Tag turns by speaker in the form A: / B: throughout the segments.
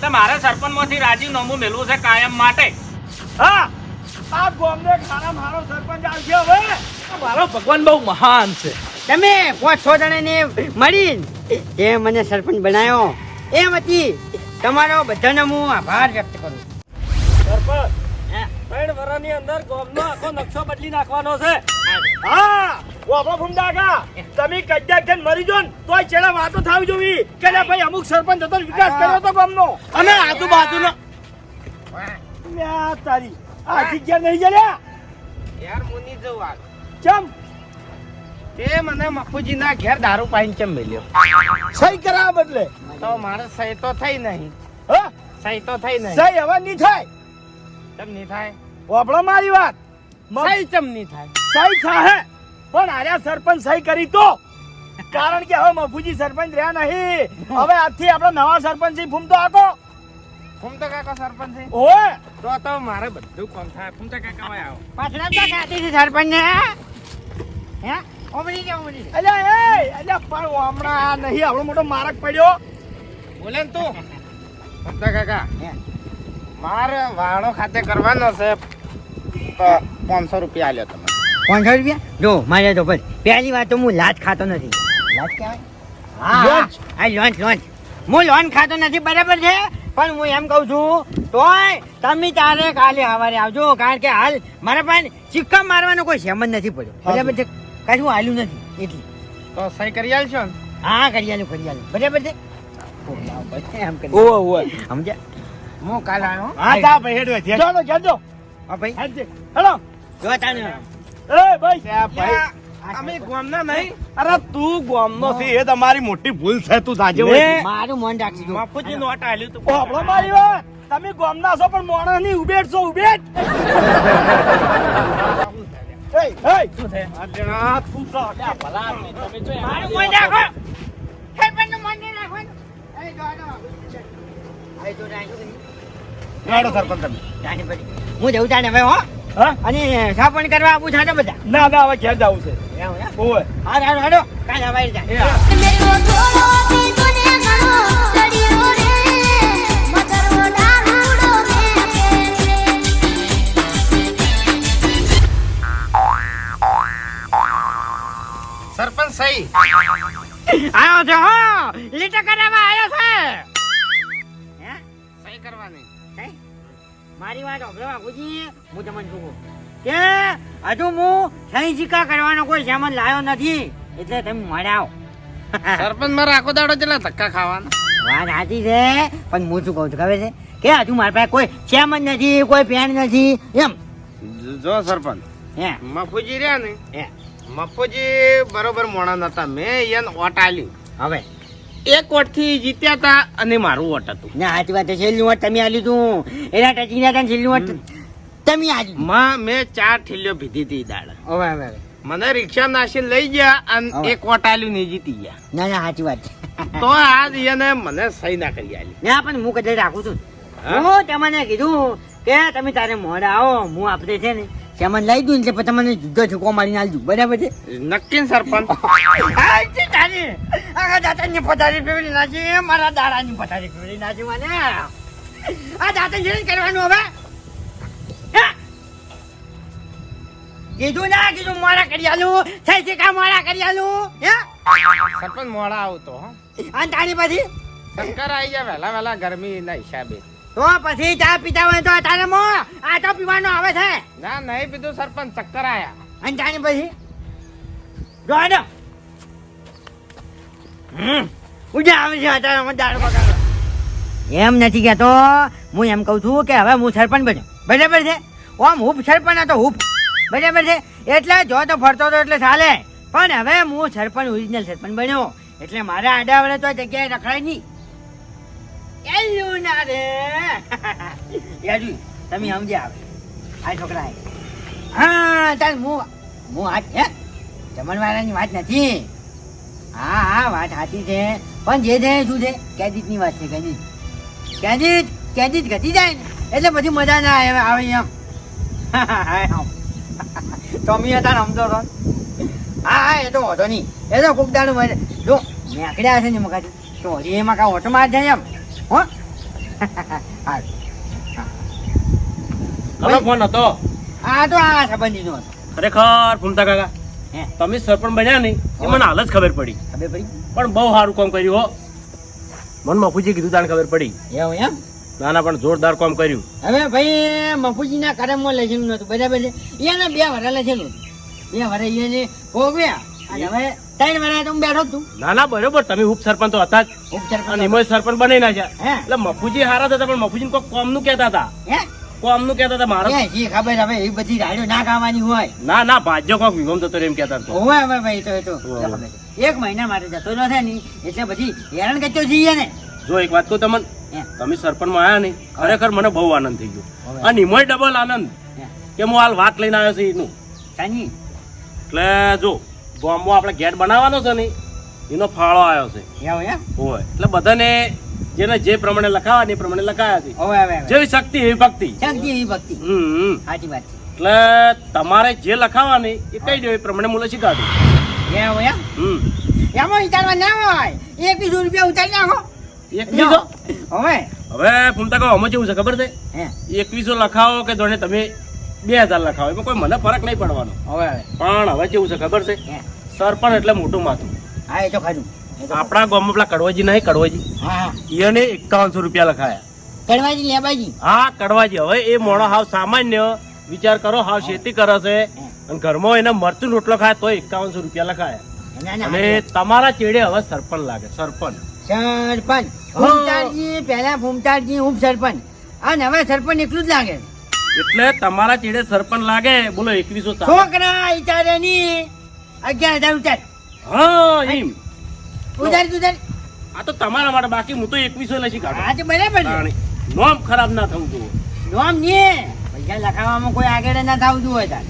A: એટલે મારે સરપંચમાંથી રાજીનામું મેળવું છે કાયમ માટે.
B: હા આ ગોમને ખાના મારો સરપંચ આવશે હવે. મારો ભગવાન બહુ મહાન છે.
C: તમે પાંચ છ જણાને મળી જે મને સરપંચ બનાવ્યો એમાંથી તમારો બધાનો હું આભાર વ્યક્ત કરું.
B: સરપંચ
C: હે?
B: ત્રણ વર્ષની અંદર ગોમનો આખો નકશો બદલી નાખવાનો છે. હા. વાપા ફૂમડાગા તમે કદાચ જણ મરી જો ને તોય છેલ્લા વાતો થાવી જોવી કે લે ભાઈ અમુક સરપંચ હતો વિકાસ કર્યો તો ગામનો. અને આજુબાજુનો લ્યા તારી. આ જગ્યા નહીં જલ્યા
D: યાર મુની જવા
B: ચમ.
D: તે મને મફુજીના ઘેર દારૂ પાઈને કેમ મળ્યો
B: સહી કરાવવા બદલે.
D: તો મારે સહી તો થઈ નહીં.
B: હ?
D: સહી તો થઈ નહીં.
B: સહી હવે નહીં થાય.
D: કેમ નહીં થાય?
B: વાપડો મારી વાત.
D: સહી કેમ નહીં થાય?
B: સહી થાહે. પણ આર્યા સરપંચ સહી કરી તો? કારણ કે હવે મફુજી સરપંચ રહ્યા નહીં. હવે આજથી આપણે નવા સરપંચ ફૂમતો આકો
D: ફૂમતો કાકા સરપંચ. છે
B: ઓએ
D: તો તો મારે બધું કોમ થાય. ફૂમતો કાકા હોય આવો.
C: પાછળ તો ખાતી છે સરપંચ ને હે? ઓમડી કે ઓમડી?
B: અલ્યા એ અલ્યા પણ હમણાં આ નહીં આપણો મોટો મારક પડ્યો.
D: બોલે ને તું. ફૂમતો કાકા.
C: હે?
D: મારે વાળો ખાતે કરવાનો છે. તો પાંચસો રૂપિયા આલ્યો તમે.
C: પાંચસો રૂપિયા? જો મારે તો ભાઈ પહેલી વાત તો હું લાજ ખાતો નથી. લાજ કહેવાય હા
B: લોંચ.
C: લોન્ચ લોન લોન હું લોન ખાતો નથી બરાબર છે? પણ હું એમ કહું છું તોય તમે તારે કાલે સવારે આવજો કારણ કે હાલ મારા પાસે ચિક્કા મારવાનો કોઈ સેમન નથી પડ્યો. બરાબર છે? કશું હાલ્યું નથી એટલે.
D: તો સહી કરી આલશો
C: હા કરી આલું કરી આલું. બરાબર છે? સમજ્યા?
D: હું કાલ આવ્યો
B: હા ભાઈ ચાલો ચાલજો
C: હા ભાઈ.
B: હેડજે. હેલો.
C: જો તાને.
B: એ ભાઈ
D: અમે ગોમના નહીં.
B: અરે તું ગામનો છે એ તમારી મોટી ભૂલ છે તું જાજે
C: મારું મન રાખજો
D: મફુજી નોટ આલ્યું તું.
B: આપણો મારી વાત. તમે ગોમના છો પણ મોણા ની ઉભેટ છો?
C: પડી. હું જવું જાણે હવે હો.
B: હા?
C: અને સાપણ કરવા આવું છે બધા?
B: ના ના હવે ઘેર જવું છે.
C: હવાઈ જાય.
D: સરપંચ સહી.
C: આવ્યો છે હો? લીટો કરાવવા આવ્યો છે. મારી વાત સાંભળો બાપુજી હું તમને કહું? કે હજુ હું સહી સિક્કા કરવાનો કોઈ સામાન લાવ્યો નથી એટલે તમે મળ્યા આવો.
D: સરપંચ મારા આખો દાડો જેટલા ધક્કા ખાવાના.
C: વાત સાચી છે પણ હું શું કહું છું ખબર છે? કે હજુ મારા પાસે કોઈ સામાન નથી કોઈ પેન નથી એમ.
D: જો સરપંચ
C: હે.
D: મફુજી રહ્યા ને?
C: હે.
D: મફુજી બરોબર મોણા નતા મેં એને ઓટાલ્યું
C: હવે.
D: એક વોટથી જીત્યા હતા અને મારું વોટ હતું.
C: ના સાચી વાત છેલ્લું વોટ તમે આ તું. એના ટચી ના છેલ્લું વોટ તમે આ
D: માં મેં ચાર ઠેલીઓ ભીધી હતી દાળ.
C: હવે હવે.
D: મને રિક્ષા નાસી લઈ ગયા અને એક વોટ આલ્યું ને જીતી ગયા.
C: ના ના સાચી વાત
D: તો આજ એને મને સહી ના કરી આલી.
C: ના પણ હું કદાચ રાખું છું.
D: હું?
C: તમને કીધું કે તમે તારે મોડા આવો હું આપણે છે ને સામાન લઈ દઉં એટલે પછી તમને જુદો છૂકો મારીને આલજો. બરાબર છે?
D: નક્કી સરપંચ.
C: આખા પથારી ફેરવી નાખી મારા દાડાની પથારી ફેરવી નાખી મને. આ દાંતણ જેને કરવાનું હવે? કીધું ના કીધું મોડા કરી આલું થઈ છે કા મોડા કરી આલું હે?
D: સરપંચ મોડા આવતો હા.
C: અને તારી પછી?
D: શંકર આવી જાય વહેલા વહેલા ગરમી ના હિસાબે.
C: તો પછી ચા પીતા હોય તો તારે મો આ તો પીવાનો આવે છે.
D: ના નહીં પીધું સરપંચ ચક્કર આયા.
C: અને જાણી પછી? જો આડો ઉજા આવે છે અત્યારે અમે દારૂ પકાડો એમ નથી કહેતો હું એમ કહું છું કે હવે હું સરપંચ બન્યો. બરાબર છે? ઓમ હુપ સરપંચ હતો હુપ બરાબર છે? એટલે જો તો ફરતો હતો એટલે ચાલે. પણ હવે હું સરપંચ ઓરિજિનલ સરપંચ બન્યો. એટલે મારા આડાવડે તો જગ્યાએ રખડાય નહીં. એલું ના રે તમે સમજ્યા આવે આ છોકરા હા ચાલ હું હું આ હે? જમણવાળાની વાત નથી. હા હા, વાત સાચી છે. પણ જે છે શું છે? કેદીતની વાત છે, કેદીત. કેદીત કેદીત ઘટી જાય ને, એટલે પછી મજા ના આવે આવે એમ. તમે હતા સમજો તો હા હા, એ તો વાંધો નહીં. એ તો કોક દાડું જો મેકડ્યા છે ને મકાથી તો હજી એમાં કાંઈ ઓટો જાય એમ. હો?
A: હલો ફોન હતો.
C: આ તો આ સંબંધીનો હતો.
A: ખરેખર ફૂમતા કાકા.
C: હે?
A: તમે સરપંચ બન્યા નહીં એ મને હાલ જ ખબર પડી.
C: ખબર પડી?
A: પણ બહુ સારું કામ કર્યું હો. મને મફુજી કીધું તાને ખબર પડી.
C: એવું એમ?
A: ના ના પણ જોરદાર કામ કર્યું.
C: હવે ભાઈ મફુજીના કરમમાં લખેલું નતું. બરાબર છે? એને બે વરા લખેલું બે વરા એને
A: ના ના બરોબર તમે ઉપ સરપંચ તો હતા અને એમાં સરપંચ બનાવી નાખ્યા. એટલે મફુજી હારા હતા પણ મફુજી કોઈ કોમનું કેતા હતા.
C: હે?
A: કોમનું કહેતા હતા મારા.
C: ખબર હવે એ બધી રાડ્યો ના ખાવાની હોય.
A: ના ના ભાજ્યો કોક વિગમ થતો એમ કહેતા હતો.
C: હોવે હવે ભાઈ તો એ તો. એક મહિના માટે જતો ન થાય ને એટલે બધી હેરાન કરતો જઈએ ને.
A: જો એક વાત કહું તમને
C: તમે
A: તમે સરપંચમાં આવ્યા નહીં ખરેખર મને બહુ આનંદ થઈ ગયો. અને એમાંય ડબલ આનંદ કે હું હાલ વાત લઈને આવ્યો છું એનું એટલે જો ગામમાં આપણે ગેટ બનાવવાનો છે ને એનો ફાળો આવ્યો છે. હોય. એટલે બધાને જેને જે પ્રમાણે લખાવા ને એ પ્રમાણે લખાયા છે. જેવી શક્તિ એવી ભક્તિ.
C: શક્તિ એવી ભક્તિ.
A: હમ.
C: સાચી વાત
A: એટલે તમારે જે લખાવાની એ કહી દો એ પ્રમાણે
C: મૂલ્ય શીખાડું.
A: હમ.
C: એમાં વિચારવા ના હોય. એકવીસો રૂપિયા ઉતારી નાખો.
A: એકવીસો?
C: હવે.
A: હવે ફૂમતા કહો આમાં કેવું છે ખબર છે?
C: હે.
A: એકવીસો લખાવો કે જોડે તમે બે હજાર લખાવો. એમાં કોઈ મને ફરક નહીં પડવાનો.
C: હવે
A: પણ હવે કેવું છે ખબર છે?
C: સરપણ
A: સરપંચ એટલે મોટું માથું.
C: હા એ તો ખરું.
A: આપણા ગામમાં પેલા કડવાજી નહીં કડવાજી. એને એકાવનસો રૂપિયા લખાયા.
C: કડવાજી લેબાજી?
A: હા કડવાજી. હવે એ મોણો હાવ સામાન્ય. વિચાર કરો હાવ ખેતી કરે છે. અને ઘરમાં એને મરચું રોટલો ખાય તો એકાવનસો રૂપિયા લખાયા. અને તમારા ચેડે હવે સરપંચ લાગે. સરપંચ.
C: સરપંચ. ભૂમતાળજી પહેલા ભૂમતાળજી હું સરપંચ. અને હવે સરપંચ એકલું જ લાગે.
A: એટલે તમારા ચેડે સરપંચ લાગે બોલો એકવીસો
C: છોકરા ઇચારે ની અગિયાર હજાર ઉતાર
A: હા એમ.
C: ઉધાર ઉધાર.
A: આ તો તમારા માટે બાકી હું તો એકવીસો લખી કાઢો.
C: આજે બરાબર
A: નોમ ખરાબ ના થવું જોઈએ.
C: નોમ ને. પૈસા લખાવવામાં કોઈ આગળ ના થવું જોઈએ તાર.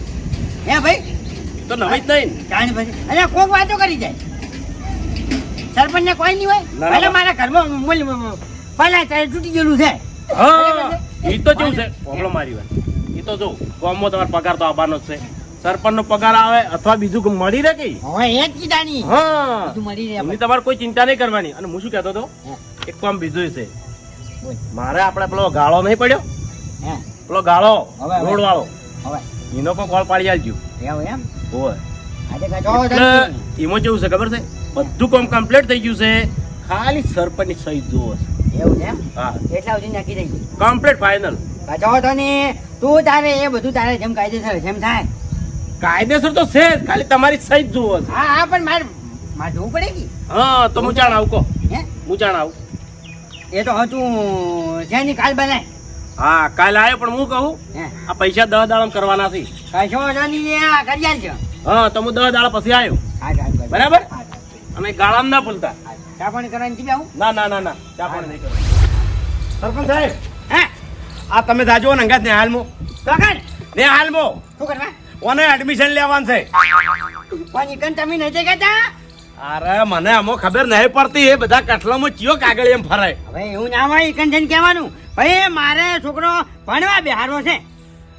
C: હે ભાઈ?
A: તો નવી જ નહીં
C: કાંઈ ભાઈ અરે કોક વાતો કરી જાય. સરપંચ ને કોઈ નહીં હોય.
A: ના.
C: મારા ઘરમાં બોલ પહેલા તૂટી ગયેલું છે.
A: હા. એ તો કેવું છે? પ્રોબ્લેમ મારી વાત. એ તો જો ગામમાં તમારો પગાર તો આવવાનો જ છે. સરપંચ પગાર આવે અથવા બીજું મળી રહે કઈ
C: હવે એ જ કીધા
A: હા. એમની તમારે કોઈ ચિંતા નહીં કરવાની. અને હું શું કહેતો હતો? એક કામ બીજું છે. મારે આપણે પેલો ગાળો નહીં પડ્યો? પેલો ગાળો. રોડ વાળો એનો પણ કોલ પાડી આલજો.
C: એમ?
A: હોય. એમાં કેવું છે ખબર છે? બધું કામ કમ્પ્લીટ થઈ ગયું છે. ખાલી સરપંચની સહી જોવો છે
C: એવું એમ?
A: હા.
C: એટલા સુધી નક્કી થઈ ગયું.
A: કમ્પ્લીટ ફાઇનલ
C: કાચો તો ને તું તારે એ બધું તારે જેમ કાયદેસર જેમ થાય.
A: કાયદેસર તો છે ખાલી તમારી સહી જુઓ
C: હા હા પણ મારે મારે જોવું પડે કે?
A: હા તો હું જાણ આવું કહો.
C: હે?
A: હું જાણ આવું.
C: એ તો હતું જેની કાલ બનાય.
A: હા કાલ આવ્યો પણ હું કહું? આ પૈસા દહ દાડા કરવાના છે.
C: કશો તો નહીં કરી આલજો
A: હા તો હું દસ દાડા પછી આવ્યો. બરાબર? અને ગાળામાં ના ભૂલતા.
C: ચા પાણી કરવાની છે આવું?
A: ના ના ના ના. ચા પાણી નહીં કરવાનું. સરપંચ સાહેબ.
C: હે?
A: આ તમે જાજો ને અંગાત ને હાલમો.
C: તો કર
A: ને હાલમો.
C: શું કરવા?
A: ઓને એડમિશન લેવાનું છે.
C: કોની કન તમે કે કહેતા
A: અરે મને આમાં ખબર નહીં પડતી. એ બધા કટલામાં ચિયો કાગળ એમ ફરાય.
C: હવે એવું ના હોય કન જઈને કહેવાનું. ભાઈ મારે છોકરો ભણવા બેહારો છે.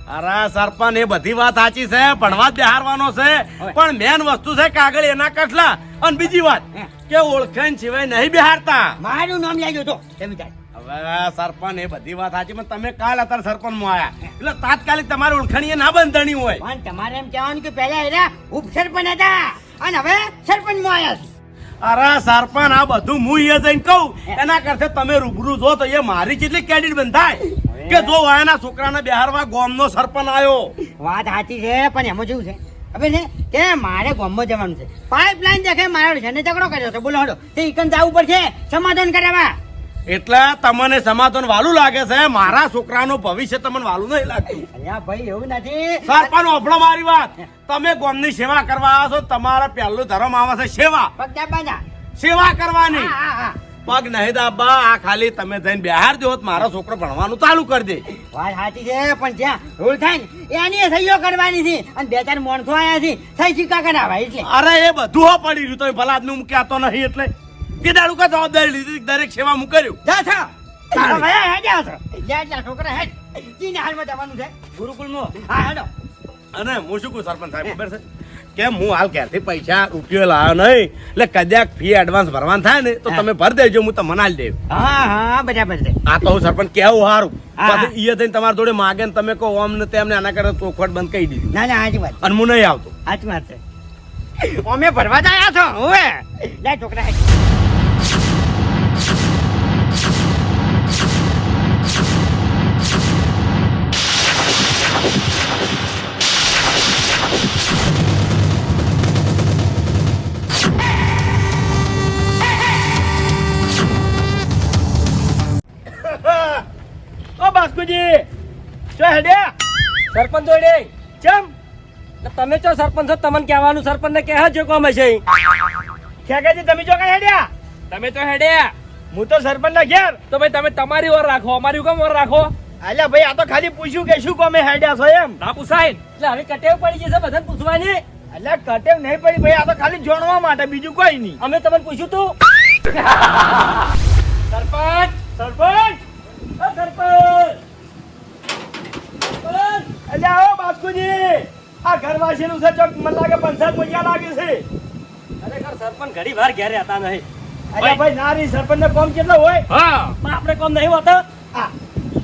A: અરે સરપંચ એ બધી વાત સાચી છે ભણવા જ બેહારવાનો છે. પણ મેન વસ્તુ છે કાગળ એના કઠલા અને બીજી વાત કે ઓળખાણ સિવાય નહીં બેહારતા.
C: મારું નામ લાગ્યો તો તમે
A: હવે સરપંચ એ બધી વાત સાચી પણ તમે કાલ અત્યારે સરપંચમાં આયા એટલે તાત્કાલિક તમારી ઓળખાણી ના બંધણી હોય.
C: પણ તમારે એમ કહેવાનું કે પહેલા એના ઉપસરપંચ હતા. અને હવે સરપંચમાં આવ્યા છે.
A: અરે સરપંચ આ બધું હું એ જઈને કહું. એના કરતા તમે રૂબરૂ જો તો એ મારી કેટલી કેડિટ બંધાય. કે જો વાયના છોકરાને બિહારવા ગોમનો સરપંચ આવ્યો
C: વાત સાચી છે પણ એમાં જેવું છે? હવે છે? કે મારે ગોમમાં જવાનું છે. પાઇપલાઇન દેખે મારા છે ઝઘડો કર્યો છે. બોલો હડો. તે ઇકન જવું પડશે. સમાધાન કરાવવા
A: એટલે તમને સમાધાન વાલું લાગે છે? મારા છોકરાનું ભવિષ્ય તમને વાલું નહીં લાગતું.
C: અહીંયા ભાઈ એવું નથી.
A: સરપંચ ઓફળો મારી વાત. તમે ગોમની સેવા કરવા આવો છો તમારા પહેલું ધર્મ આવે છે સેવા. સેવા કરવાની.
C: હા હા હા.
A: પગ નહીં દાબા આ ખાલી તમે જઈને બહાર દો મારો છોકરો ભણવાનું ચાલુ કરી દે.
C: વાત સાચી છે પણ જ્યાં ભૂલ થાય ને એની સહીઓ કરવાની છે. અને બે ચાર માણસો આયા છે સહી સિક્કા કરાવવા એટલે
A: અરે એ બધું હો પડી રહ્યું તમે ભલા આદમી હું કહેતો નહીં એટલે. કે દાડું કા જવાબદારી લીધી દરેક સેવા હું કર્યું.
C: જા છો. હેડ. જા જા છોકરા હેડ. તીને હાલમાં જવાનું છે.
A: ગુરુકુળમાં.
C: હા હેડો.
A: અને હું શું કહું સરપંચ સાહેબ ખબર છે? કે હું હાલ ઘેરથી પૈસા રૂપિયો લાવ્યો નહીં. એટલે કદાચ ફી એડવાન્સ ભરવાનું થાય ને તો તમે ભરી દેજો હું તમને આલી દેવ.
C: હા હા બરાબર છે.
A: આ તો હું સરપંચ કેવું સારું. ઈએ થઈને તમારા જોડે માગે ને તમે કહો ઓમ ને તેમને આના કરે ચોખવટ બંધ કહી દીધી.
C: ના ના સાચી વાત
A: અને હું નહીં આવતો.
C: સાચી વાત છે. અમે ભરવા જ આવ્યા છો હવે લે છોકરા.
B: શું સરપંચ જોડે ચમ. તમે ચો સરપંચ છો તમને કહેવાનું સરપંચ ને કહે છે કોમ છે ખેગાજી તમે જો કઈ હેડ્યા?
E: તમે તો હેડ્યા.
B: હું તો સરપંચ ના ઘેર.
E: તો ભાઈ તમે તમારી ઓર રાખો અમારી કેમ ઓર રાખો.
B: અલ્યા ભાઈ આ તો ખાલી પૂછ્યું કે શું કોમે હેડ્યા છો એમ.
E: ના પૂછાય.
B: એટલે હવે કટેવ પડી જશે બધા પૂછવાની. એટલે કટેવ નહીં પડી ભાઈ આ તો ખાલી જોણવા માટે બીજું કોઈ નહીં. અમે તમને પૂછ્યું તું. સરપંચ સરપંચ ઓ સરપંચ સરપંચ! અલ્યા આવો બાસ્કુજી ઘરવાસીનું છે ચોક મને લાગે પંચાયત પૈસા લાગે છે. ખરેખર સરપંચ ઘડી વાર ઘેર રહેતા નહીં. અરે ભાઈ. નારી સરપંચ ને કોમ કેટલો હોય?
E: હા.
B: પણ આપણે કોમ નહીં હોતા.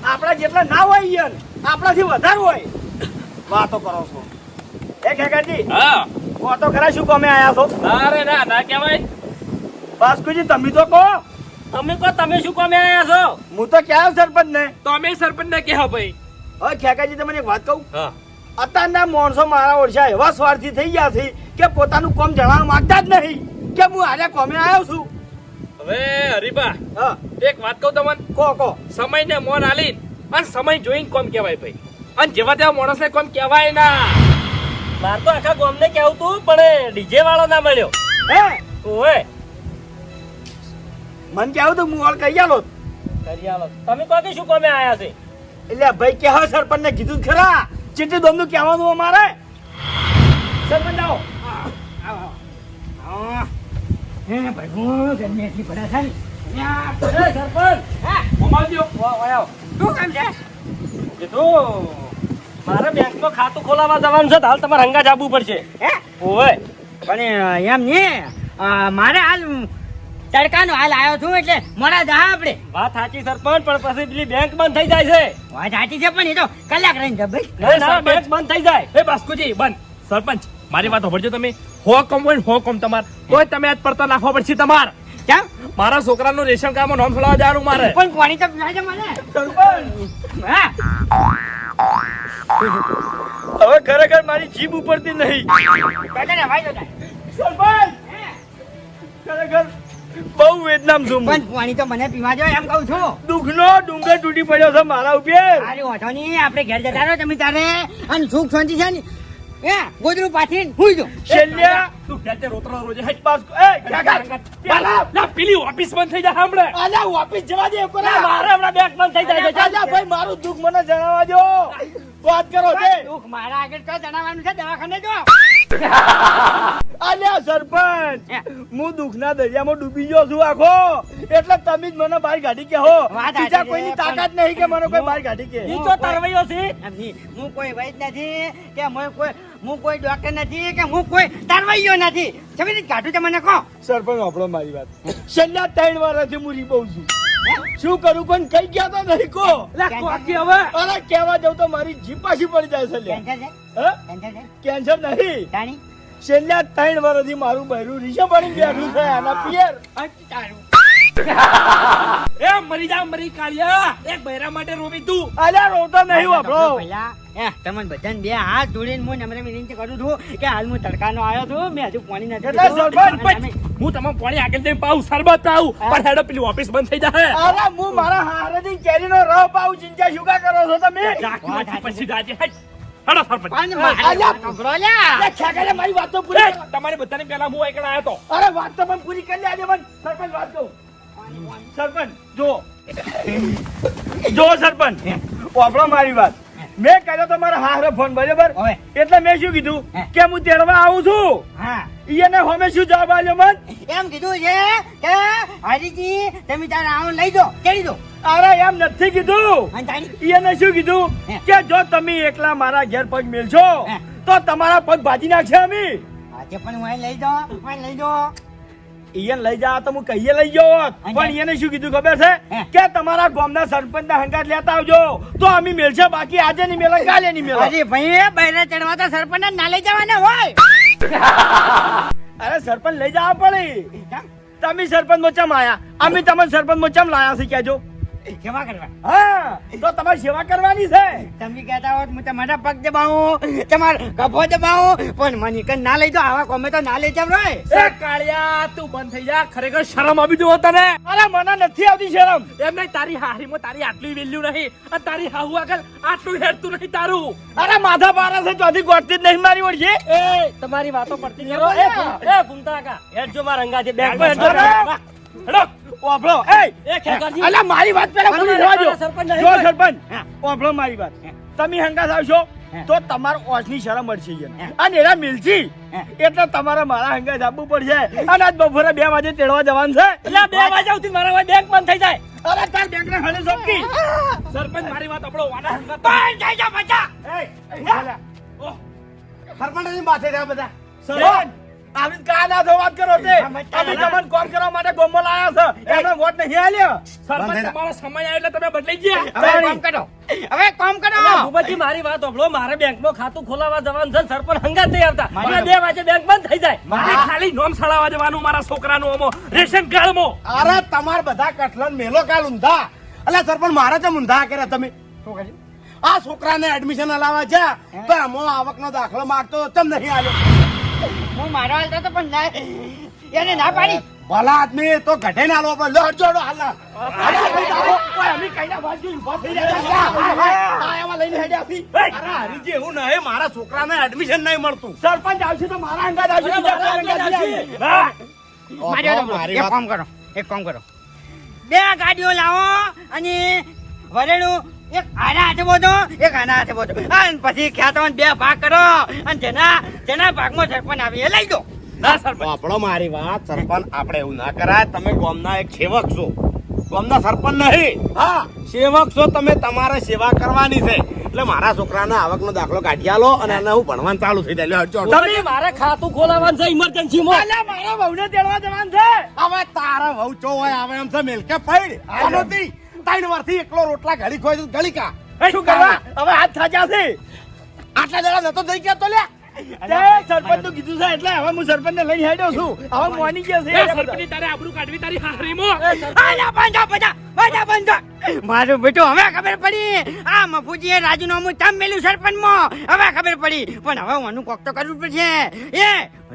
B: આપણા જેટલા ના હોય ઈયન આપણાથી વધારે હોય. વાતો કરો છો. એ ખેકાજી
E: હા.
B: વાતો ખરા શું કોમે આયા છો?
E: અરે ના ના કહેવાય.
B: બાસ્કુજી તમે તો કહો. તમે કહો તમે શું કોમે આયા છો? હું તો ક્યાં સરપંચ ને
E: તો અમે સરપંચ ને કહો ભાઈ.
B: હવે ખેકાજી તમને એક વાત કહું?
E: હા.
B: અત્યારના માણસો મારા ઓછા એવા સ્વાર્થી થઈ ગયા છે કે પોતાનું કોમ જણાવવા માંગતા જ નહીં કે હું આજે કોમે આવ્યો છું.
E: હવે હરીબા
B: હા.
E: એક વાત કહું તમને?
B: કો કો.
E: સમય ને મોન આલી અને સમય જોઈને કોમ કહેવાય ભાઈ. અને જેવા તેવા માણસ ને કોમ કહેવાય ના.
B: માર તો આખા ગામ ને કેવું તું પણ ડીજે વાળો ના મળ્યો. હે? ઓએ મન કેવું તું હું ઓળ કહી આલો કરી આલો તમે કહો કે શું કોમે આયા છે? એટલે ભાઈ કે હા સરપંચ ને કીધું ખરા? ચીટી દોમનું કહેવાનું અમારે સરપંચ આવો.
C: હા. હે. ગમે એટલી ભરા છે ને.
B: સરપંચ.
C: હા,
E: મોમાજો
B: વા
C: શું કામ છે?
B: કીધું મારે બેંકમાં ખાતું ખોલાવવા જવાનું છે તો હાલ તમારે હંગા જાબવું પડશે.
C: હે?
B: ઓય
C: પણ એમ નહીં. મારે હાલ તડકાનો હાલ આવ્યો છું એટલે મોડા જા આપણે
B: વાત સાચી સરપંચ પણ પછી પેલી બેંક બંધ થઈ જાય છે.
C: વાત સાચી છે પણ એ તો કલાક રહીને
B: ના ના
E: સરપંચ.
B: બેંક બંધ થઈ જાય.
E: એ બાસ્કુજી બંધ. સરપંચ મારી વાત સાંભળજો તમે. હો કોમ હોય ને હો કોમ તમાર. તોય તમે આજ પડતા નાખવા પડશે તમાર.
C: કેમ?
E: મારા છોકરાનું રેશન કાર્ડમાં નામ ચડાવવા જવાનું મારે.
C: પણ પાણી તો પીવા મને?
B: સરપંચ!
C: હા.
B: હવે ખરેખર મારી જીભ ઉપરથી નહીં. સરપંચ! ખરેખર બહુ વેદનામ છું.
C: પણ પાણી તો મને પીવા દો એમ કહું છું.
B: દુખનો ડુંગર તૂટી પડ્યો છે મારા ઉપર.
C: અરે વાંધો નહીં આપણે ઘેર જતા રહો તમે તારે. અને સુખ શાંતિ છે ને એ ગોદરું પાથરીને હુઈ જો
B: છેલ્લા
E: તું ઘેર રોતરો રોજે હેટ
B: પાસ એ કાકા પેલા
E: ના પેલી ઓફિસ બંધ થઈ જાય હમણાં
B: આલા ઓફિસ જવા દે કોના મારે હમણાં બેંક બંધ થઈ જાય છે ભાઈ મારું દુઃખ મને જણાવવા દો વાત કરો છે
C: દુઃખ મારા આગળ તો જણાવવાનું છે? દવાખાને જો
B: અલ્યા સરપંચ
C: હું.
B: દુઃખના દરિયામાં ડૂબી ગયો છું આખો. એટલે તમે જ મને બહાર કાઢી કે હો. બીજા કોઈની તાકાત નહીં કે મને કોઈ બહાર કાઢી કે?
C: ઈ તો તરવૈયો છે? હું કોઈ વૈદ નથી કે હું કોઈ હું કોઈ ડોક્ટર નથી કે હું કોઈ તરવૈયો નથી. રીતે કાઢું છે મને કહો.
B: સરપંચ આપણો મારી વાત. છેલ્લા ત્રણ વર્ષથી હું રીબઉ છું. શું કરું પણ કઈ ગયા તો નહીં કો.
E: કોકી હવે.
B: અરે કેવા જાઉં તો મારી જીભ પાછી પડી જાય છે લે.
C: કેન્સર છે?
B: હે?
C: કેન્સર છે?
B: કેન્સર નહીં. છેલ્લા ત્રણ વર્ષથી મારું બહેરું રીસે પડી બેઠું છે આના પિયર.
C: તારું.
E: એ મરી જા મરી કાળિયા. એક બૈરા માટે રોવી તું.
B: અલ્યા રોતો નહીં વાપરો.
C: પહેલા એ તમને બધાને બે હાથ જોડીને હું નમ્ર વિનંતી કરું છું કે હાલ હું તડકાનો આવ્યો છું મેં હજુ પાણી નથી
B: સરપંચ?
E: હું તમને પાણી આગળ જઈને પાઉં સરબત પાઉં પણ હેડો પેલી ઓફિસ બંધ થઈ જશે
B: અરે હું મારા હારેથી કેરીનો રહ પાઉં ચિંતા શું કરો છો તમે?
E: પછી જાજે. હેડ હેડો સરપંચ.
C: મારી વાત સાંભળો લ્યા.
B: અરે ખેગાડે મારી વાત તો પૂરી
E: એ, તમારી બધાને પહેલા હું એકલા આવ્યો હતો
B: અરે વાત તો પણ પૂરી કરી લે આજે પણ સરપંચ વાત કહું. સરપંચ જો જો સરપંચ. વાપરો મારી વાત. મેં કર્યો તો મારા હારે ફોન બરાબર? એટલે મેં શું કીધું? કે હું તેડવા આવું છું.
C: હા.
B: એને હમે શું જવાબ આલ્યો મન?
C: એમ કીધું છે કે હરીજી તમે તારા આવું લઈ દો કેળી દો
B: અરે એમ નથી કીધું. એને શું કીધું? કે જો તમે એકલા મારા ઘેર પગ મેલશો. તો તમારા પગ ભાજી નાખશે અમે.
C: આજે પણ હું લઈ હું લઈ જાઓ
B: ઈયન લઈ જાવ તો હું કહીએ લઈ ગયો પણ એને શું કીધું ખબર છે? કે તમારા ગામના સરપંચના હંગાત લેતા આવજો. તો અમે મેળશે બાકી આજે નહીં મેળે કાલે નહીં મેળે
C: અરે ભાઈ બહેરે ચડવા તો સરપંચ ના લઈ જવાના હોય.
B: અરે સરપંચ લઈ જવા પડે. તમે સરપંચ મોચમ ચમ આયા. અમે તમને સરપંચ મોચમ લાયા છે કહેજો.
C: સેવા કરવા.
B: હા તો તમારે સેવા કરવાની છે.
C: તમે કહેતા હો હું તમારા પગ દબાવું તમારો ગભો દબાવું પણ મને કઈ ના લઈ દો આવા કોમે તો ના લઈ જાવ રોય.
E: એ કાળિયા તું બંધ થઈ જા ખરેખર શરમ આવી જુઓ તને.
B: અરે મને નથી આવતી શરમ.
E: એમ નહીં તારી હારીમાં તારી આટલી વેલ્યુ નહીં અને તારી હાહુ આગળ આટલું હેરતું નહીં તારું.
B: અરે માથા પારા છે ચોથી ગોઠતી જ નહીં મારી ઓળખે
F: એ તમારી વાતો પડતી એ એ ફૂમતા કાકા હેડજો મારા રંગાથી બેગ પર!
B: હેડો, ઓભળો, એય!
F: એ ખેગારજી.
B: અલા, મારી વાત પેલા પૂરી થવા દો. જો સરપંચ ઓભળો મારી વાત. તમે હંગાત આવશો તો તમારો ઓછની શરમ મળશે અને એના મિલજી એટલે તમારે મારા આપવું પડશે. અને આજ બપોરે બે વાગે તેડવા જવાનું છે.
F: એટલે બે વાગે સુધી મારા બેગ બંધ થઈ જાય.
B: અરે તાર હળે.
E: સરપંચ મારી વાત આપણો વાના
B: માથે રહ્યા બધા? સરપંચ આવી કા ના વાત કરો તે?
C: તમે
B: તમને કોમ કરવા માટે ગોમમાં લાયા છે. એનો વોટ નહીં આલ્યો
E: સરપંચ તમારો સમય આવ્યો એટલે તમે બદલાઈ ગયા.
C: હવે કામ કરો. હવે કામ કરો.
F: ભૂપતજી મારી વાત સાંભળો. મારે બેંકમાં ખાતું ખોલાવવા જવાનું છે સરપંચ હંગાત નહીં આવતા
C: મારી
F: બે વાગે બેંક બંધ થઈ જાય.
E: મારે ખાલી નોમ સડાવવા જવાનું મારા છોકરાનું ઓમો રેશન કાર્ડમાં.
A: અરે તમાર બધા કઠલન મેલો કાલ ઊંધા. અલ્યા સરપંચ મારા ચમ ઊંધા કર્યા તમે. આ છોકરાને એડમિશન અલાવા છે તો અમો આવકનો દાખલો માંગતો તમ નહીં આવ્યો.
C: હું મારો હાલતો તો પણ ના એને ના પાડી.
A: ભલા આદમી તો ગઢે ના લો પણ લો જોડો હાલા ના. હાલ. અમે કઈના થઈ રહ્યા. લઈને હેડ્યા હતી. અરે હરીજી એવું નહીં મારા છોકરાને એડમિશન નહીં મળતું.
B: સરપંચ આવશે તો મારા અંગાજ આવશે
F: મારા
C: એક કામ કરો એક કામ કરો. બે ગાડીઓ લાવો અને વરેણું એક આના હાથે બોધો એક આના હાથે બોધો અને પછી ખ્યાતમાં બે ભાગ કરો. અને જેના જેના ભાગમાં સરપંચ આવી એ લઈ દો
E: ના સરપંચ.
A: આપણો મારી વાત સરપંચ આપણે એવું ના કરાય. તમે ગોમના એક સેવક છો. ગોમના સરપંચ નહીં. હા. સેવક છો તમે તમારે સેવા કરવાની છે. એટલે મારા છોકરાના આવકનો દાખલો કાઢી આલો અને એને હું ભણવાનું ચાલુ થઈ જાય.
F: મારે ખાતું ખોલાવવાનું છે ઇમરજન્સીમાં
B: અલ્યા, મારા વહુને તેડવા જવાનું છે.
A: હવે તારા વહુ ચો હોય આવે એમ છે મેલકે પૈડ. આનોથી ત્રણ વર્ષથી એકલો રોટલા ઘડી ખોય ગળી ઘડી કા?
B: શું કરવા? હવે હાથ થાચા છે.
A: આટલા જણા નતો થઈ ગયા તો લ્યા
B: સરપંચનું કીધું છે એટલે હવે હું સરપંચ ને લઈ હેડ્યો છું. હવે મોની ગયા છે.
E: તારે કાઢવી તારી હારીમાં
C: મારું બેટું હવે ખબર પડી. આ મફુજીએ રાજીનામું ચમ મેલ્યું સરપંચમાં. હવે ખબર પડી. પણ હવે મને કોક તો કરવું પડશે. એ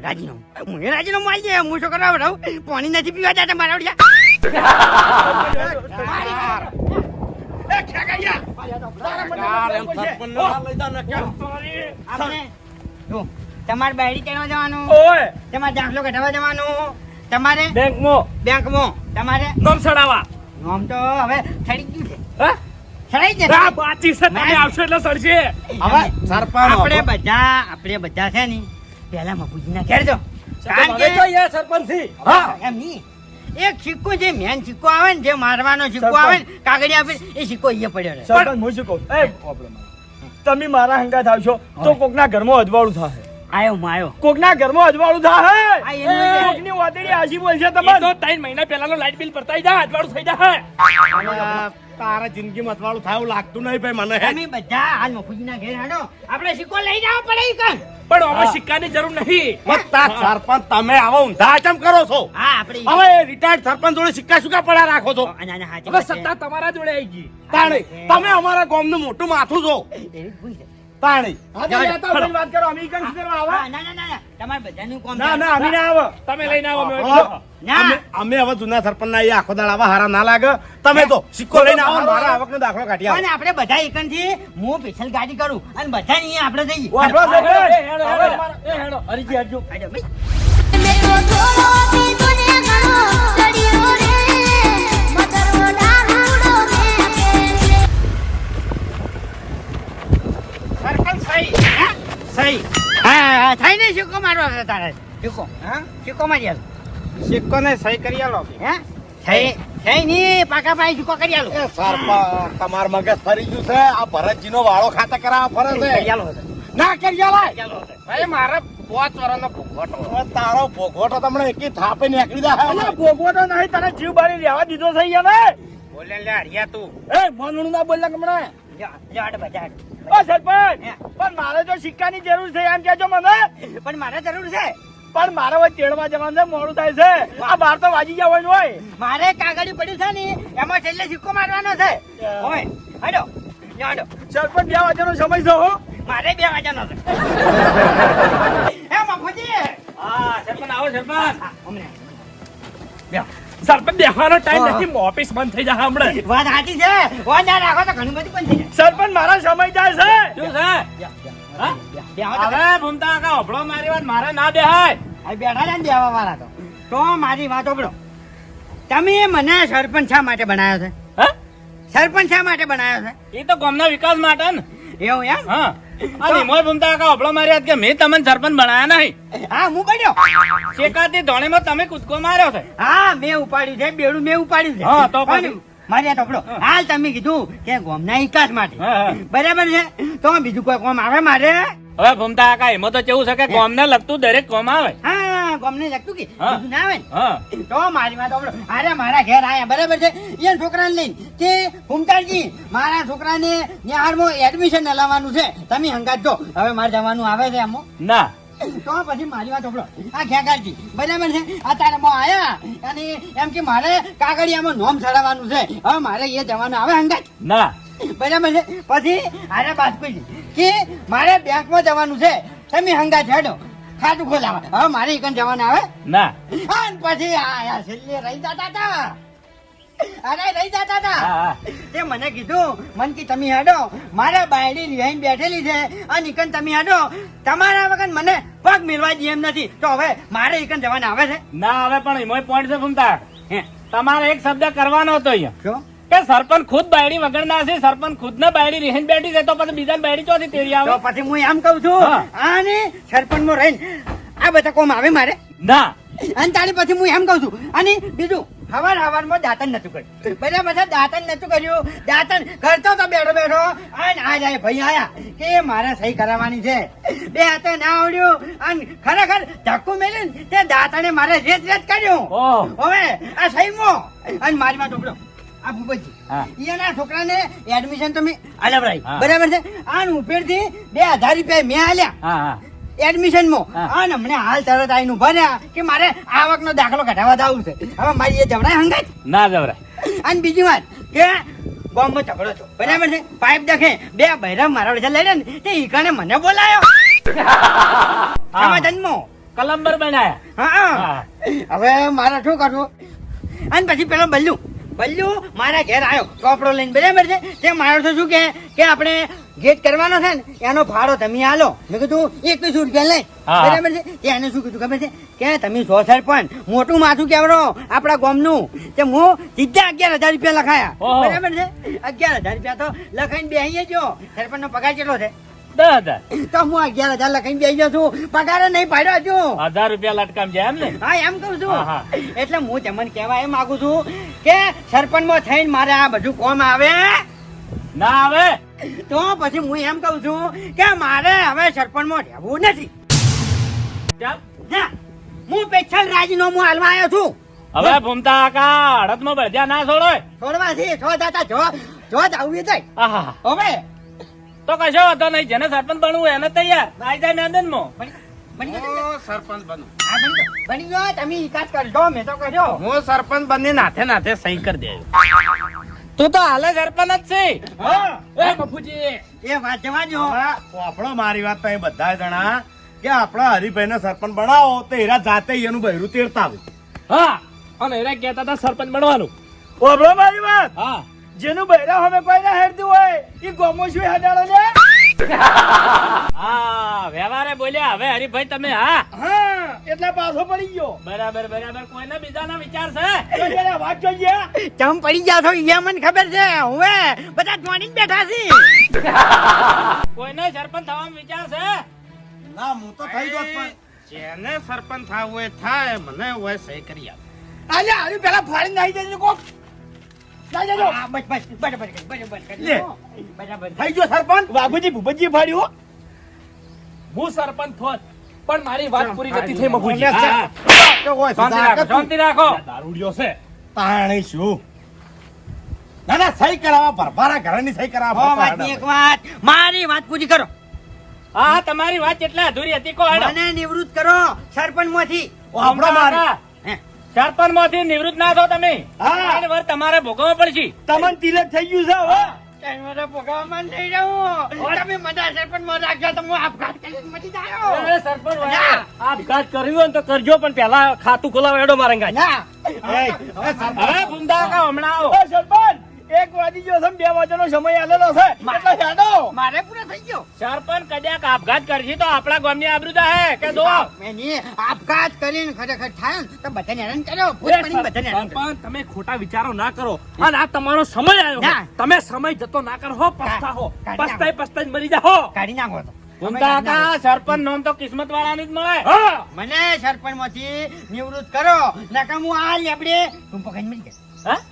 C: રાજીનામું. હું રાજીનામું આવી જાય હું શું કરવા રહું પાણી નથી પીવા જતા મારા
A: ના ને
C: તમારે બેડી કેવા જવાનું? તમારે દાખલો કઢાવવા જવાનું? તમારે?
F: બેંકમાં.
C: બેંકમાં. તમારે?
E: નોમ સડાવવા
C: નોમ તો હવે છડી ગયું છે.
E: હા?
C: છડાઈ જ
E: આ
C: જશે.
E: બાચી છે તમે આવશો એટલે સડશે.
A: હવે સરપંચ
C: આપણે બધા આપણે બધા છે ને પેલા મફુજીના ઘેર જો કારણ કે સરપંચથી એમ નહીં. એક સિક્કો જે મેન સિક્કો આવે ને જે મારવાનો સિક્કો આવે ને કાગળી આપે એ સિક્કો અહીંયા પડ્યો રહે.
B: સરપંચ હું શું કહું? એ પ્રોબ્લેમ તમે મારા હંગાત આવશો તો કોકના ઘરમાં અજવાળું થાય
C: આયો માયો.
B: કોકના ઘરમાં અજવાળું થાય
C: આ એનું
B: કોકની વાદળી આજી બોલશે
E: તમારે
B: તમને
E: તો ત્રણ મહિના પહેલાનો લાઇટ બિલ ભરતાઈ જા અજવાળું થઈ જાય
A: તારા જિંદગી મતવાળું થાય એવું લાગતું નહીં ભાઈ મને.
C: અમે બધા હાલ મફુજીના ઘેર હાડો. આપણે સિક્કો લઈ જવો પડે ઈ કાન
E: પણ હવે સિક્કાની જરૂર નહીં.
A: વત્તા સરપંચ તમે આવો ઊંધા ચમ કરો છો.
C: હા આપણે
A: હવે રિટાયર્ડ સરપંચ જોડે સિક્કા સુકા પડ્યા રાખો છો?
E: હવે સત્તા તમારા જોડે આવી ગઈ.
A: તાણે તમે અમારા ગામનું મોટું માથું છો
B: આવો, વાત કરો અમે ઈ કંઈ શું કરવા આવા?
C: ના ના ના ના. તમારે બધાનું કામ
B: ના ના અમે ના આવો.
E: તમે લઈને આવો
C: ના.
A: અમે- અમે હવે જૂના સરપંચ ના આખો દાળ આવા હારા ના લાગે. તમે તો સિક્કો લઈને આવો મારા મારા આવકનો દાખલો કાઢી આવો.
C: અને આપણે બધા એકનથી હું સ્પેશિયલ ગાડી કરું અને બધા ની આપણે જઈએ.
F: હેડો, હેડો, હરીજી હેડજો.
C: આજો
G: મેં થોડો પીધો ને ઘણો
C: સહી હા હા થઈ નહીં સિક્કો મારવો છે તારે. સિક્કો. હા? સિક્કો મારી આલો.
D: સિક્કો ને સહી કરી આલો
C: હે? થઈ થઈ નહીં પાકા પાઈ સિક્કો કરી આલો.
A: એ સર તમાર મગજ ફરી ગયું છે. આ ભરતજી નો વાળો ખાતે કરા ફરે
C: કરી આલો
A: ના કરી આલાય.
D: ભાઈ. મારે પાંચ વર્ષનો ભોગવટો
A: હવે તારો ભોગવટો તમને એકી થાપે નીકળી જાય.
B: તો નહીં તને જીવ બારી લેવા દીધો છે અહીંયા ને.
D: બોલે લે હરિયા તું.
B: એ મનનું ના બોલ્યા કમણે પણ મારે જો સિક્કાની જરૂર છે એમ કેજો મને.
C: પણ મારે જરૂર છે.
B: પણ મારે હવે તેડવા જવાનું છે મોડું થાય છે. આ બાર તો વાજી જવાનું હોય
C: મારે કાગળી પડ્યું છે ને એમાં છેલ્લે સિક્કો મારવાનો છે. હોય. હાડો હાડો
B: સરપંચ બે વાગ્યાનો સમય છે હો.
C: મારે બે વાગ્યાનો છે. એ મફજી.
E: હા સરપંચ આવો સરપંચ.
C: હમણાં.
E: સરપંચ બેહવાનો ટાઈમ નથી ઓફિસ બંધ થઈ જાય હમણાં.
C: વાત સાચી છે. વાત ના રાખો તો ઘણી બધી પણ થઈ
B: સરપંચ મારા સમય જાય છે.
E: શું છે? હા?
C: જાય
E: હવે ભૂમતા કાકા હોભળો મારી વાત મારે ના બેહાય.
C: આ બેઠા છે ને દેવા વાળા તો. તો મારી વાત ઓગળો તમે મને સરપંચ શા માટે બનાવ્યો છે?
E: હા?
C: સરપંચ શા માટે બનાવ્યો છે?
E: એ તો ગામના વિકાસ માટે ને.
C: એવું એમ?
E: હા. આ નિમોય ભૂમતા કાકા હોભળો મારી કે મેં તમને સરપંચ બનાયા નહીં?
C: હા હું બન્યો.
E: શેકાતી ધોણીમાં તમે કૂદકો માર્યો છે.
C: હા મેં ઉપાડ્યું છે બેડું મેં ઉપાડ્યું છે.
E: હા, તો
C: પણ ટોપડો. હાલ તમે કીધું કે ગામના વિકાસ માટે. બરાબર છે? તો બીજું કોઈ કોમ આવે મારે?
E: હવે ભૂમતા કાકા એમાં તો કેવું છે કે ગામને લગતું દરેક કોમ આવે.
C: હા ગામને લગતું કે? બીજું ના આવે ને? તો મારી વાત સાંભળો. અરે મારા ઘેર આયા. બરાબર છે? એ છોકરાને લઈને. કે ભૂમતાજી મારા છોકરાને નિહાળમાં એડમિશન લાવવાનું છે. તમે હંગાત જો. હવે મારે જવાનું આવે છે એમાં.
E: ના.
C: તો પછી મારી વાત સાંભળો આ ખેગારજી. બરાબર છે? આ તારે મો આયા. અને એમ કે મારે કાગળિયામાં નોમ ચડાવવાનું છે. હવે મારે એ જવાનું આવે હંગાત.
E: ના.
C: બરાબર છે? પછી આરે બાજપુજી કે મારે બેંકમાં જવાનું છે. તમે હંગાત હેડો. ખાતું ખોલાવા. હવે મારે એકન જવાનું આવે?
E: ના.
C: અને પછી આયા છેલ્લે રહી જતા હતા અરે રહી જતા હતા તે મને કીધું મન કે તમે હેડો. મારે બાયડી રિહાઈને બેઠેલી છે. અને ઈકન તમે હેડો. તમારા વગર મને પગ મેળવા દે એમ નથી. તો હવે મારે ઈકન જવાના આવે છે?
E: ના હવે પણ એમાં પોઈન્ટ છે ફૂમતા
C: હે.
E: તમારે એક શબ્દ કરવાનો હતો અહીંયા.
C: શું?
E: કે સરપંચ ખુદ બાયડી વગર ના છે સરપંચ ખુદ ને બાયડી રેહીને બેઠી છે તો પછી બીજા બાયડી ચોથી તેડી આવે?
C: પછી હું એમ કઉ છું આને સરપંચમાં રહીને આ બધા કોમ આવે મારે?
E: ના.
C: અને તારી પછી હું એમ કઉ છું અને બીજું હવાર હવારમાં દાંતન નતું કર્યું. બધા બધા દાંતન નતું કર્યું. દાંતન કરતો તો બેઠો બેઠો અને આ જાય ભાઈ આયા. કે મારે સહી કરાવવાની છે. બે હાથે ના આવડ્યું અને ખરેખર ધક્કું મેલ્યું તે દાંતણે મારે રેત રેત કર્યું. હવે આ સહી મો અને મારી માં ટોકડો આ ભૂપતજી. એના છોકરાને એડમિશન તમે અલવરાઈ
E: હા.
C: બરાબર છે? આન ઉપરથી બે હજાર રૂપિયા મેં આલ્યા.
E: એડમિશનમાં.
C: અને હમણે હાલ તરત આઈનું ભર્યા કે મારે આવકનો દાખલો કઢાવવા દાવું છે. હવે મારી એ જવરાય હંગાઈ
E: ના જવરાય.
C: અને બીજી વાત કે બોમ્બમાં ઝઘડો છો બરાબર છે? પાઇપ દેખે. બે બૈરા મારા વડે લઈ ને તે ઈકાને મને બોલાયો. સમાધાનમાં
E: કલંબર બનાયા.
C: હા.
E: હા.
C: હવે મારે શું કરવું? અને પછી પેલો બલ્લુ. બલ્લુ મારા ઘેર આવ્યો ચોપડો લઈને બરાબર છે? તે મારો તો શું કે કે આપણે ગેટ કરવાનો છે ને એનો ભાડો તમે આલો. મેં કીધું એકવીસ રૂપિયા લઈ. બરાબર છે? એને શું કીધું ખબર છે? કે તમે સો સરપંચ મોટું માથું કેવડો? આપણા ગામનું. તે હું સીધા અગિયાર હજાર રૂપિયા લખાયા. બરાબર છે? અગિયાર હજાર રૂપિયા તો લખાઈને બેસી જો. સરપંચ નો પગાર કેટલો છે?
E: દસ હજાર
C: તો હું અગિયાર હજાર લખાઈને બેસી જાઉં છું. પગાર નહીં પાડ્યો હજુ.
E: હજાર રૂપિયા લટકામ જાય એમ ને?
C: હા એમ કહું છું. એટલે હું તમને કહેવા એમ માંગુ છું કે સરપંચમાં થઈને મારે આ બધું કોમ આવે?
E: ના આવે.
C: તો પછી હું એમ કહું છું કે મારે હવે સરપંચમાં રહેવું નથી. હું પેછલ રાજીનામું હાલવા આવ્યો છું.
E: હવે ભૂમતા કાકા હડદમાં ભજ્યા ના છોડો
C: છોડવાથી છો દાતા જો જો જ આવવી જાય હવે
E: તો કશો વાંધો નહીં જેને સરપંચ બનવું એને તૈયાર. આવી જાય મેદાનમાં
C: બની- બની ગયો.
D: સરપંચ બનું.
C: બની ગયો. તમે વિકાસ કરજો મેં તો કર્યો
D: હું સરપંચ બની નાથે નાથે સહી કરી દે.
E: તું તો હાલે સરપંચ જ છે.
B: હા.
E: એ બાપુજી.
C: એ વાત જવા દો.
A: આપણો મારી વાત બધા જણા કે આપણા હરિભાઈને સરપંચ બનાવો તો એરા જાતે એનું બહેરું તેડતા આવે
E: હા અને એરા કહેતા હતા સરપંચ બનવાનું.
B: ઓબળો મારી વાત?
E: હા.
B: જેનું બૈરા હવે કોઈ ના હેરતું હોય એ ગોમો શું હેડાડો લે?
E: હા વ્યવહારે બોલ્યા. હવે હરીભાઈ તમે હા?
B: હા એટલે પાછો પડી ગયો.
E: બરાબર બરાબર. કોઈના બીજાનો વિચાર છે?
B: વાત જોઈએ.
C: ચમ પડી ગયા છો એ મને ખબર છે. હવે બધા જોડીને બેઠા છે.
E: કોઈને સરપંચ થવાનો વિચાર છે?
A: ના હું તો થઈ ગયો પણ
D: જેને સરપંચ થવું હોય થાય. મને હોય સહી કરી આપ.
B: આલે આલી પેલા ફાડી નાખી દેજો કોક. નાખી દેજો
C: હા, બસ બસ બરાબર કરી, બરાબર
B: લે.
C: બરાબર
A: થઈ ગયો સરપંચ.
B: વાઘુજી ભૂપતજી ફાડ્યું
E: હું. સરપંચ થોત પણ મારી વાત પૂરી નથી થઈ મફુજી.
A: હા,
E: હા,
A: તો હોય
E: શાંતિ રાખો
A: કર તું.
E: શાંતિ રાખો. દારૂડિયો છે.
A: તાણે શું ના ના સહી કરાવવા ભરભારા ઘરની સહી કરાવવા
C: વાતની એક વાત. મારી વાત પૂરી કરો.
F: હા તમારી વાત કેટલા અધૂરી હતી કો
C: મને નિવૃત્ત કરો સરપંચમાંથી
A: આપણો મારે.
C: હે.
F: સરપંચમાંથી નિવૃત્ત ના થો તમે.
B: હા.
F: તમારે ભોગવવું પડશે.
B: તમને તિલક થઈ ગયું છે હવે
C: ભોગવવામાં થઈ. તમે રાખ્યો તો હું આપઘાત કરીને મરી જાયો.
F: સરપંચ આપઘાત કર્યું હોય ને તો કરજો પણ પેલા ખાતું ખોલાવો હેડો મારા ગાય
C: ના.
F: ભૂંડા કા હમણાં આવો.
B: સરપંચ! એક વાગી ગયો છે બે વાગ્યાનો સમય આલેલો છે. એટલે હેડો.
C: મારે પૂરો થઈ ગયો.
F: સરપંચ કદાચ આપઘાત કરશે તો આપણા ગામની આબરૂ હે કે દો.
C: મેની આપઘાત કરીને ખરેખર થાય ને તો બધાને હેરાન કર્યો. ભૂત પડીને બધાને હેરાન.
E: સરપંચ તમે ખોટા વિચારો ના કરો. અને આ તમારો સમય આવ્યો તમે સમય જતો ના કરો હો પસ્તા હો
C: પસ્તાઈ
E: પસ્તાય મરી જાઓ.
C: કાઢી નાખો તો.
F: સરપંચ નોમ તો કિસ્મત વાળાની જ મળે.
C: મને સરપંચમાંથી નિવૃત્ત કરો. નકર હું આ લેબડે તું ખાઈને મરી જાય?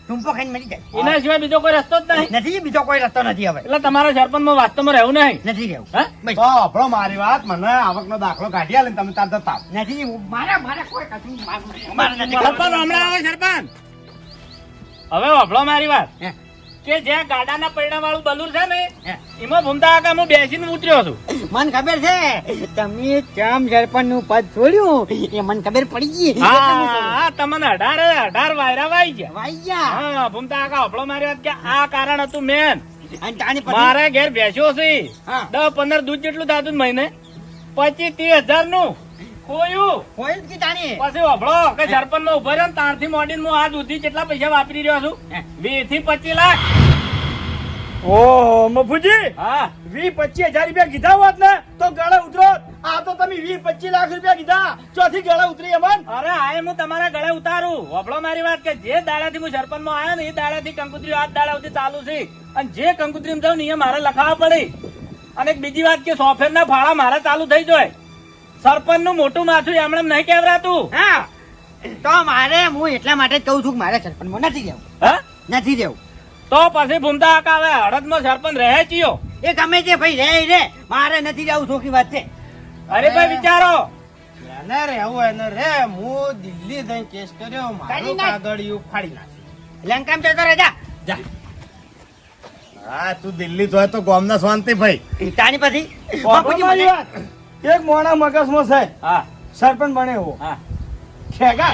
C: ટૂંપો ખાઈને મરી જાય.
F: એના સિવાય બીજો કોઈ રસ્તો જ નહીં.
C: નથી બીજો કોઈ રસ્તો નથી હવે.
F: એટલે તમારા સરપંચમાં વાસ્તવમાં રહેવું નહીં.
C: નથી રહેવું.
F: હા?
A: તો આપણો મારી વાત મને આવકનો દાખલો કાઢી આલે ને તમે તાર જતા
C: નથી મારા મારા કોઈ કશું
F: સરપંચ હમણાં આવે સરપંચ. હવે વાપરો મારી વાત.
C: હે,
F: કે જે ગાડાના પૈડા વાળું બલૂર છે ને એમાં ભૂમતા કાકા હું બેસીને ઉતર્યો છું.
C: મને ખબર છે તમે ચમ સરપંચનું પદ છોડ્યું એ મને ખબર પડી ગઈ.
F: હા તમને અઢાર અઢાર વાયરા વાઈ ગયા.
C: વાઈ ગયા?
F: હા ભૂમતા કાકા વાપરો માર્યો કે આ કારણ હતું મેન. મારા ઘેર બેસ્યો છે.
C: હા.
F: દસ પંદર દૂધ જેટલું થતું મહિને. પચીસ ત્રીસ હજારનું ખોયું?
C: હોય જ કે
F: પછી વાપરો કે સરપંચમાં ઊભો રહ્યો ને ત્યારથી મોડીને હું સુધી કેટલા પૈસા વાપરી રહ્યો છું? વીસથી પચીસ લાખ.
B: ઓહો મફુજી
F: હા.
B: વીસ પચીસ હજાર રૂપિયા કીધા હોત ને તો ગળે ઉતરો. આ તો તમે પચીસ લાખ રૂપિયા કીધા. ચોથી ગળે ઉતરી અમન
F: અરે આ હું તમારા ગળે ઉતારું. વફળો મારી વાત કે જે દાડાથી હું સરપંચમાં આવ્યો ને એ દાડાથી કંકુત્રી આજ દાડા સુધી ચાલુ છે. અને જે કંકુત્રી જાઉં ને એ મારે લખાવા પડી. અને બીજી વાત કે સોફ્ટવેર ના ફાળા મારે ચાલુ થઈ જાય. સરપંચનું મોટું માથું એમણે નહીં કેવરાતું.
C: હા. તો મારે હું એટલા માટે જ કહું છું કે મારે સરપંચમાં નથી જવું.
F: હા?
C: નથી જવું.
F: તો પછી ભૂમતા કાકા હવે હળદમાં સરપંચ રહે ચિયો
C: એ ગમે તે ભાઈ રે રે. મારે નથી જવું ચોખ્ખી વાત છે.
F: અરે ભાઈ વિચારો.
D: એને રહેવું એને રે. હું દિલ્હી જઈને કેસ કર્યો મારું. કાગળિયું ફાડી નાખ્યું
C: લંકામ જતો રહે જા.
A: હા તું દિલ્હી જોય તો ગોમના શાંતિ ભાઈ.
C: તાની પછી.
B: એક મોણા મગજમાં છે
F: હા.
B: સરપંચ બને એવો.
F: હા.
B: ખેગા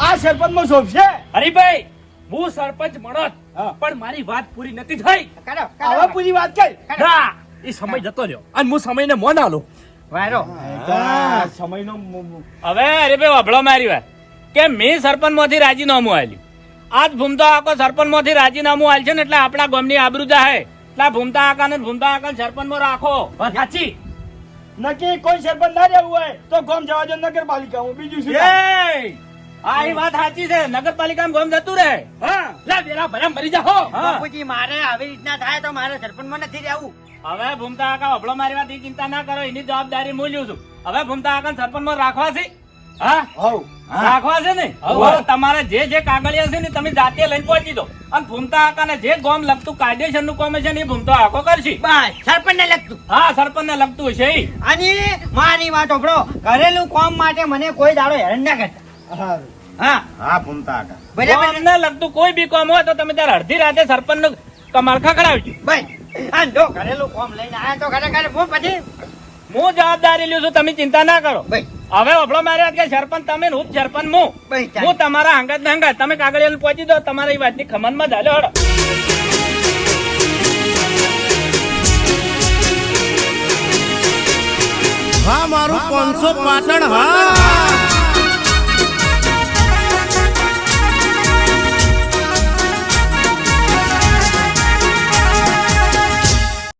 B: આ સરપંચમાં શોભશે?
E: હરીભાઈ હું સરપંચ મળત
B: હા.
E: પણ મારી વાત પૂરી નથી થઈ.
B: હવે પૂરી વાત કઈ
E: ના એ સમય જતો રહ્યો. અને હું સમયને મોન આલો.
C: વાયરો.
B: સમયનો મુ- મુ-
F: હવે અરે ભાઈ વફળો મારી વાત કે મેં સરપંચમાંથી રાજીનામું આલ્યું આજ ભૂમતા આકો સરપંચમાંથી રાજીનામું આલ છે ને એટલે આપણા ગામની આબરૂ જાહે. એટલે ભૂમતા આકા ને ભૂમતા આકા સરપંચમાં રાખો
E: સાચી.
B: નક્કી કોઈ સરપંચ ના રહેવું હોય તો ગોમ જવા દો નગરપાલિકા હું બીજું શું
F: એ આ એ વાત સાચી છે નગરપાલિકામાં ગોમ જતું રહે.
B: હા.
E: લે વેરા ભરા મરી જાઓ.
F: હા.
C: બાપુજી મારે આવી રીતના થાય તો મારે સરપંચમાં નથી રહેવું.
F: હવે ભૂમતા કાકા વફળો મારી વાત ચિંતા ના કરો એની જવાબદારી હું લ્યું છું. હવે ભૂમતા કાકા સરપંચમાં રાખવા છે. હા?
B: હવ
F: રાખવા છે ને? તમારે જે જે કાગળિયા છે ને તમે જાતે લઈને પહોંચી દો. અને ભૂમતા આકાને જે ગોમ લગતું કાયદેસરનું કોમે છે ને એ ભૂમતો આખો કરશે.
C: સરપંચ ને લગતું.
F: હા સરપંચ ને લગતું છે
C: અને મારી વાત ઓપડો ઘરેલું કોમ માટે મને કોઈ દાડો હેરાન ના કરતા. હા.
A: હા ભૂમતા આગળ
C: ભલે
F: મને લગતું કોઈ બી કોમ હોય તો તમે ત્યારે અડધી રાતે સરપંચનું કમાલ ખખડાવજો
C: ભાઈ આ જો ઘરેલું કોમ લઈને આયા તો ખરેખર હું પછી
F: હું જવાબદારી લઉં છું તમે ચિંતા ના કરો.
C: ભાઈ.
F: હવે વફળો મારી વાત કે સરપંચ તમે ને હું સરપંચ હું. હું તમારા હંગત ને હંગત તમે કાગળિયા પહોંચી દો તમારા એ વાતની ખમનમાં ધાલ્યો હડો.
A: હા મારું પાંચસો પાટણ હા.